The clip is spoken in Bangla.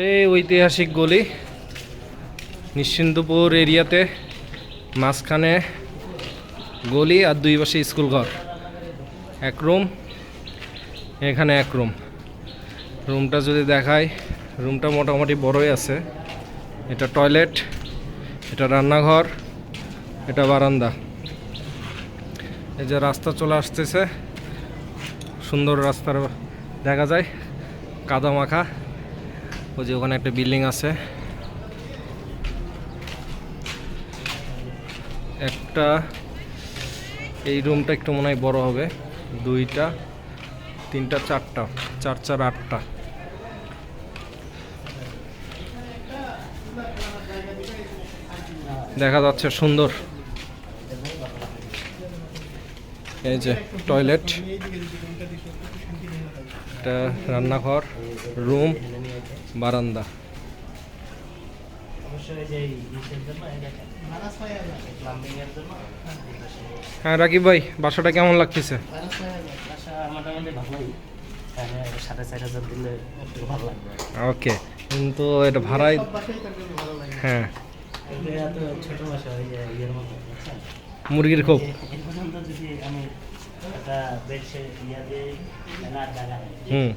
সেই ঐতিহাসিক গলি। নিশ্চিন্তপুর এরিয়াতে মাঝখানে গলি আর দুই পাশে স্কুল ঘর। এক রুম, এখানে এক রুম। রুমটা যদি দেখাই, রুমটা মোটামুটি বড়ই আছে। এটা টয়লেট, এটা রান্নাঘর, এটা বারান্দা। এই যে রাস্তা চলে আসতেছে, সুন্দর রাস্তার দেখা যায়, কাদা মাখা। ওই যে ওখানে একটা বিল্ডিং আছে। একটা, এই রুমটা একটু মনে হয় বড় হবে। দুইটা, তিনটা, চারটা, চার চার, আটটা। দেখা যাচ্ছে সুন্দর। এই যে টয়লেট এটা রান্নাঘর, রুম, বারান্দা। হ্যাঁ রাকিব ভাই, বাসাটা কেমন লাগতেছে? একটু ওকে, কিন্তু এটা ভাড়াই হ্যাঁ? মুরগির খোপ। হুম।